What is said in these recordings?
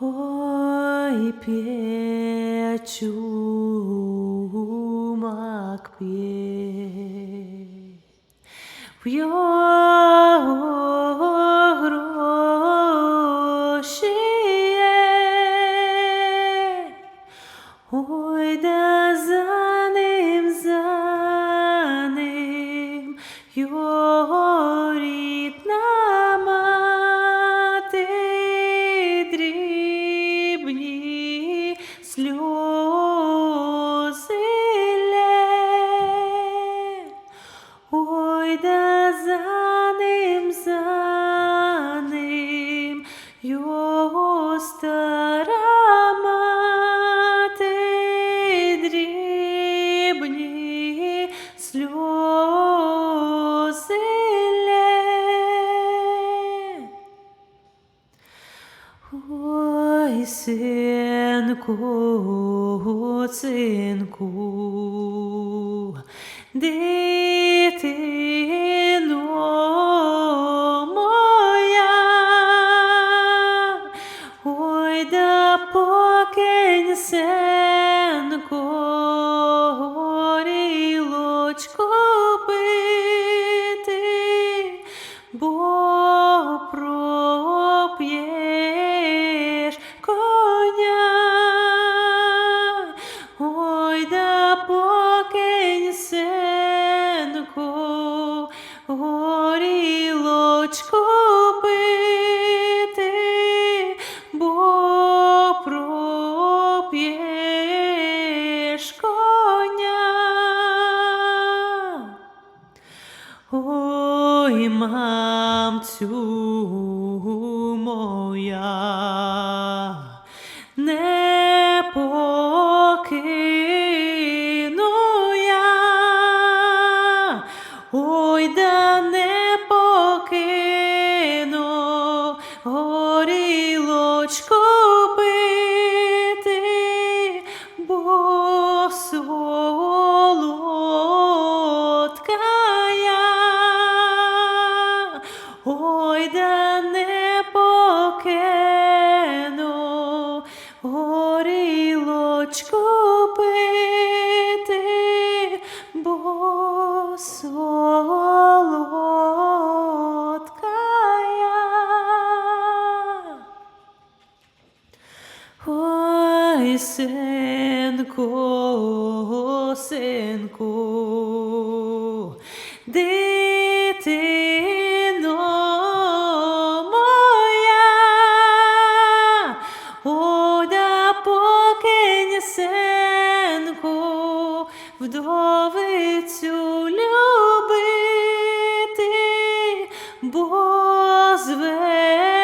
Ой, печу, мак пє, За ним, за ним, його стара мати дрібні сльози. Ой, синку, синку, дитино im ham zu moyah. Ой, синку, дитино моя, ой, да покинь синку, вдовицю любити, бо зведе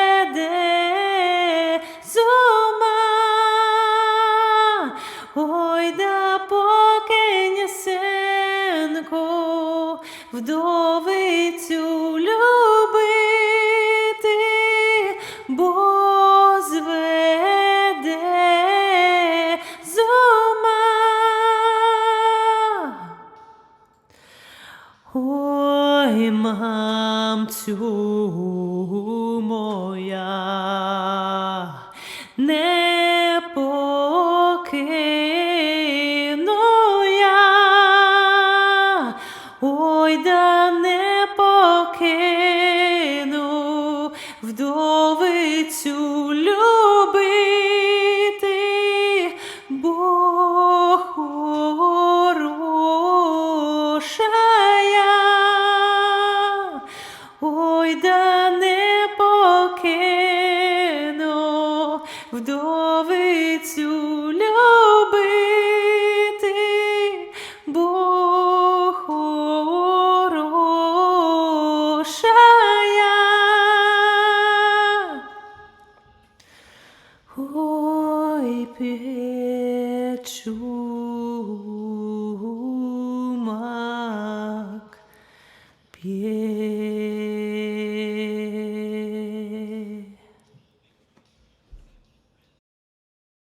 вдовицю любити, бо зведе з ума. Ой, мамцю моя, не ой, не покину вдовицю любити, бо хороша я, ой, да не покину вдовицю Ой, печу